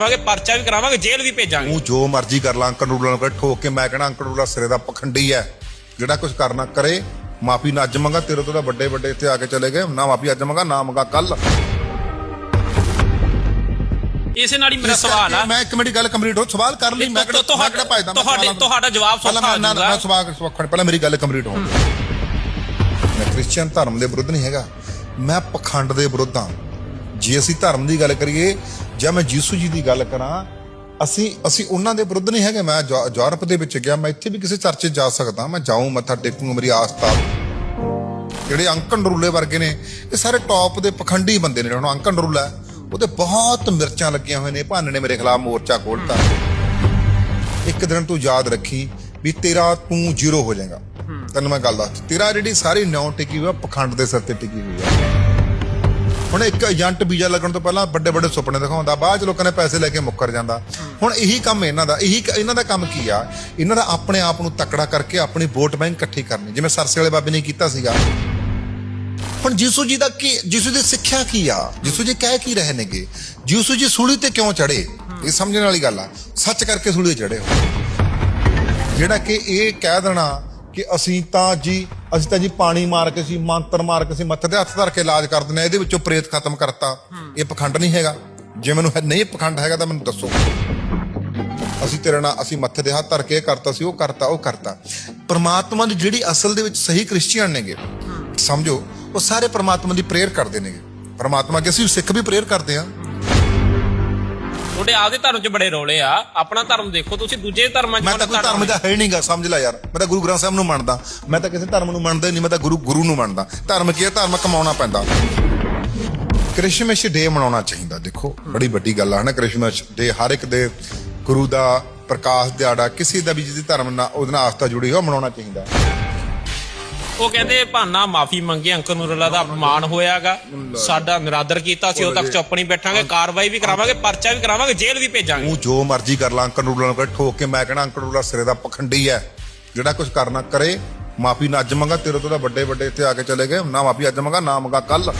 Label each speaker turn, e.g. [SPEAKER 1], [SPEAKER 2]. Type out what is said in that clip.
[SPEAKER 1] ਕਰਾਵਾਂਗੇ ਪਰਚਾ ਵੀ ਕਰਾਵਾਂਗੇ ਜੇਲ੍ਹ ਵੀ ਭੇਜਾਂਗੇ।
[SPEAKER 2] ਤੂੰ ਜੋ ਮਰਜ਼ੀ ਕਰ ਲਾਂ ਅੰਕਲ ਨੂਡਲਾਂ ਨੂੰ ਠੋਕ ਕੇ ਮੈਂ ਕਹਿਣਾ ਅੰਕਲ ਨੂਡਲਾ ਸਿਰੇ ਦਾ ਪਖੰਡੀ ਹੈ। ਜਿਹੜਾ ਕੁਝ ਕਰਨਾ ਕਰੇ ਮਾਫੀ ਨਾ ਅੱਜ ਮੰਗਾ ਤੇਰੇ ਤੋਂ ਤਾਂ ਵੱਡੇ ਵੱਡੇ ਇੱਥੇ ਆ ਕੇ ਚਲੇ ਗਏ ਨਾ ਮਾਫੀ ਅੱਜ ਮੰਗਾ ਨਾ ਮੰਗਾ ਕੱਲ।
[SPEAKER 1] ਇਸੇ ਨਾਲ ਹੀ ਮੇਰਾ ਸਵਾਲ ਆ।
[SPEAKER 2] ਮੈਂ ਇੱਕ ਮਿੰਟ ਗੱਲ ਕੰਪਲੀਟ ਹੋ ਸਵਾਲ ਕਰ ਲਈ ਮੈਂ ਕਿਹੜਾ ਕਿਹੜਾ ਭਜਦਾ
[SPEAKER 1] ਤੁਹਾਡੇ ਤੁਹਾਡਾ ਜਵਾਬ ਸੌਖਾ
[SPEAKER 2] ਮੈਂ ਨਾ- ਮੈਂ ਸਵਾਲ ਸਵਾਲ ਪਹਿਲਾਂ ਮੇਰੀ ਗੱਲ ਕੰਪਲੀਟ ਹੋਣ ਮੈਂ ਕ੍ਰਿਸਚੀਅਨ ਧਰਮ ਦੇ ਵਿਰੁੱਧ ਨਹੀਂ ਹੈਗਾ। ਮੈਂ ਪਖੰਡ ਦੇ ਵਿਰੁੱਧ ਹਾਂ। ਜੇ ਅਸੀਂ ਧਰਮ ਦੀ ਗੱਲ ਕਰੀਏ ਜਾਂ ਮੈਂ ਯੀਸੂ ਜੀ ਦੀ ਗੱਲ ਕਰਾਂ ਅਸੀਂ ਅਸੀਂ ਉਹਨਾਂ ਦੇ ਵਿਰੁੱਧ ਨਹੀਂ ਹੈਗੇ। ਮੈਂ ਯੂਰਪ ਦੇ ਵਿੱਚ ਗਿਆ ਮੈਂ ਇੱਥੇ ਵੀ ਕਿਸੇ ਚਰਚ ਜਾ ਸਕਦਾ। ਮੈਂ ਜਾਊਂ ਮੱਥਾ ਟੇਕੂੰ ਮੇਰੀ ਆਸਥਾ। ਜਿਹੜੇ ਅੰਕਨ ਰੂਲੇ ਵਰਗੇ ਨੇ ਇਹ ਸਾਰੇ ਟੌਪ ਦੇ ਪਖੰਡੀ ਬੰਦੇ ਨੇ। ਹੁਣ ਅੰਕਨ ਰੂਲਾ ਹੈ, ਉਹਦੇ ਬਹੁਤ ਮਿਰਚਾਂ ਲੱਗੀਆਂ ਹੋਏ ਨੇ। ਭਾਨ ਨੇ ਮੇਰੇ ਖਿਲਾਫ ਮੋਰਚਾ ਖੋਲਤਾ ਇੱਕ ਦਿਨ ਤੂੰ ਯਾਦ ਰੱਖੀ ਵੀ ਤੇਰਾ ਤੂੰ ਜ਼ੀਰੋ ਹੋ ਜਾਏਗਾ। ਤੈਨੂੰ ਮੈਂ ਗੱਲ ਦੱਸ ਤੇਰਾ ਜਿਹੜੀ ਸਾਰੀ ਨਿਉ ਟਿਕੀ ਹੋਈ ਆ ਪਖੰਡ ਦੇ ਸਿਰ ਤੇ ਟਿਕੀ ਹੋਈ ਆ। ਹੁਣ ਇੱਕ ਏਜੰਟ ਵੀਜ਼ਾ ਲੱਗਣ ਤੋਂ ਪਹਿਲਾਂ ਵੱਡੇ ਵੱਡੇ ਸੁਪਨੇ ਦਿਖਾਉਂਦਾ, ਬਾਅਦ ਚ ਲੋਕਾਂ ਨੇ ਪੈਸੇ ਲੈ ਕੇ ਮੁੱਕਰ ਜਾਂਦਾ। ਹੁਣ ਇਹੀ ਕੰਮ ਇਹਨਾਂ ਦਾ, ਇਹੀ ਇਹਨਾਂ ਦਾ ਕੰਮ ਕੀ ਆ? ਇਹਨਾਂ ਦਾ ਆਪਣੇ ਆਪ ਨੂੰ ਤਕੜਾ ਕਰਕੇ ਆਪਣੀ ਵੋਟ ਬੈਂਕ ਇਕੱਠੀ ਕਰਨੀ, ਜਿਵੇਂ ਸਰਸੇ ਵਾਲੇ ਬਾਬੇ ਨੇ ਕੀਤਾ ਸੀਗਾ। ਹੁਣ ਜੀਸੂ ਜੀ ਦਾ ਕੀ ਯਿਸੂ ਦੀ ਸਿੱਖਿਆ ਕੀ ਆ? ਜੀਸੂ ਜੀ ਕਹਿ ਕੀ ਰਹੇ ਨੇਗੇ? ਜੀਸੂ ਜੀ ਸੂਲੀ ਤੇ ਕਿਉਂ ਚੜੇ ਇਹ ਸਮਝਣ ਵਾਲੀ ਗੱਲ ਆ। ਸੱਚ ਕਰਕੇ ਸੂਲੀ ਤੇ ਚੜੇ ਹੋ। ਜਿਹੜਾ ਕਿ ਇਹ ਕਹਿ ਦੇਣਾ ਕਿ ਅਸੀਂ ਤਾਂ ਜੀ ਅਸੀਂ ਤਾਂ ਜੀ ਪਾਣੀ ਮਾਰ ਕੇ ਸੀ ਮੰਤਰ ਮਾਰ ਕੇ ਸੀ ਮੱਥੇ ਤੇ ਹੱਥ ਧਰ ਕੇ ਇਲਾਜ ਕਰ ਦਿੰਦੇ ਆ ਇਹਦੇ ਵਿੱਚੋਂ ਪ੍ਰੇਤ ਖਤਮ ਕਰਤਾ। ਇਹ ਪਖੰਡ ਨਹੀਂ ਹੈਗਾ। ਜੇ ਮੈਨੂੰ ਹੈ- ਨਹੀਂ ਪਖੰਡ ਹੈਗਾ ਤਾਂ ਮੈਨੂੰ ਦੱਸੋ। ਅਸੀਂ ਤੇਰੇ ਨਾਲ ਅਸੀਂ ਮੱਥੇ ਦੇ ਹੱਥ ਧਰ ਕੇ ਇਹ ਕਰਤਾ ਸੀ ਉਹ ਕਰਤਾ ਉਹ ਕਰਤਾ। ਪਰਮਾਤਮਾ ਦੀ ਜਿਹੜੀ ਅਸਲ ਦੇ ਵਿੱਚ ਸਹੀ ਕ੍ਰਿਸਚੀਅਨ ਨੇਗੇ ਸਮਝੋ ਉਹ ਸਾਰੇ ਪਰਮਾਤਮਾ ਦੀ ਪ੍ਰੇਅਰ ਕਰਦੇ ਨੇਗੇ। ਪਰਮਾਤਮਾ ਅੱਗੇ ਅਸੀਂ ਸਿੱਖ ਵੀ ਪ੍ਰੇਅਰ ਕਰਦੇ ਆ
[SPEAKER 1] ਤੁਹਾਡੇ ਆਪਦੇ ਧਰਮ 'ਚ ਬੜੇ ਰੋਲੇ ਆ। ਆਪਣਾ ਧਰਮ ਦੇਖੋ ਤੁਸੀਂ ਦੂਜੇ ਧਰਮਾਂ 'ਚ
[SPEAKER 2] ਮੈਂ ਤਾਂ ਕੋਈ ਧਰਮ ਦਾ ਹੈ ਨਹੀਂਗਾ ਸਮਝ ਲੈ ਯਾਰ। ਮੈਂ ਤਾਂ ਗੁਰੂ ਗ੍ਰੰਥ ਸਾਹਿਬ ਨੂੰ ਮੰਨਦਾ। ਮੈਂ ਤਾਂ ਕਿਸੇ ਧਰਮ ਨੂੰ ਮੰਨਦਾ ਹੀ ਨਹੀਂ ਮੈਂ ਤਾਂ ਗੁਰੂ ਗੁਰੂ ਨੂੰ ਮੰਨਦਾ। ਧਰਮ ਕੀ ਹੈ? ਧਰਮ ਕਮਾਉਣਾ ਪੈਂਦਾ। ਕ੍ਰਿਸਮਸ ਡੇ ਮਨਾਉਣਾ ਚਾਹੀਦਾ। ਦੇਖੋ ਬੜੀ ਵੱਡੀ ਗੱਲ ਆ ਨਾ ਕ੍ਰਿਸਮਸ ਡੇ ਹਰ ਇੱਕ ਦੇ ਗੁਰੂ ਦਾ ਪ੍ਰਕਾਸ਼ ਦਿਹਾੜਾ ਕਿਸੇ ਦਾ ਵੀ ਜਿਹਦੀ ਧਰਮ ਨਾਲ ਉਹਦੇ ਨਾਲ ਆਸਥਾ ਜੁੜੀ ਉਹ ਮਨਾਉਣਾ ਚਾਹੀਦਾ।
[SPEAKER 1] ਉਹ ਕਹਿੰਦੇ ਭਾਨਾ ਮਾਫੀ ਮੰਗੀ ਅੰਕਲ ਨੂਰਲਾ ਦਾ ਅਪਮਾਨ ਹੋਇਆਗਾ। ਸਾਡਾ ਨਿਰਾਦਰ ਕੀਤਾ ਸੀ ਉਹ ਤੱਕ ਚੁੱਪ ਨਹੀਂ ਬੈਠਾਂਗੇ ਕਾਰਵਾਈ ਵੀ ਕਰਾਵਾਂਗੇ ਪਰਚਾ ਵੀ ਕਰਾਵਾਂਗੇ ਜੇਲ੍ਹ ਵੀ ਭੇਜਾਂਗੇ।
[SPEAKER 2] ਤੂੰ ਜੋ ਮਰਜ਼ੀ ਕਰ ਲਾਂ ਅੰਕਲ ਨੂਡਲਾਂ ਨੂੰ ਠੋਕ ਕੇ ਮੈਂ ਕਹਿਣਾ ਅੰਕਲ ਨੂਡਲਾ ਸਿਰੇ ਦਾ ਪਖੰਡੀ ਹੈ। ਜਿਹੜਾ ਕੁਝ ਕਰਨਾ ਕਰੇ ਮਾਫੀ ਨਾ ਅੱਜ ਮੰਗਾ ਤੇਰੇ ਤੋਂ ਤਾਂ ਵੱਡੇ ਵੱਡੇ ਇੱਥੇ ਆ ਕੇ ਚਲੇ ਗਏ ਨਾ ਮਾਫੀ ਅੱਜ ਮੰਗਾ ਨਾ ਮੰਗਾ ਕੱਲ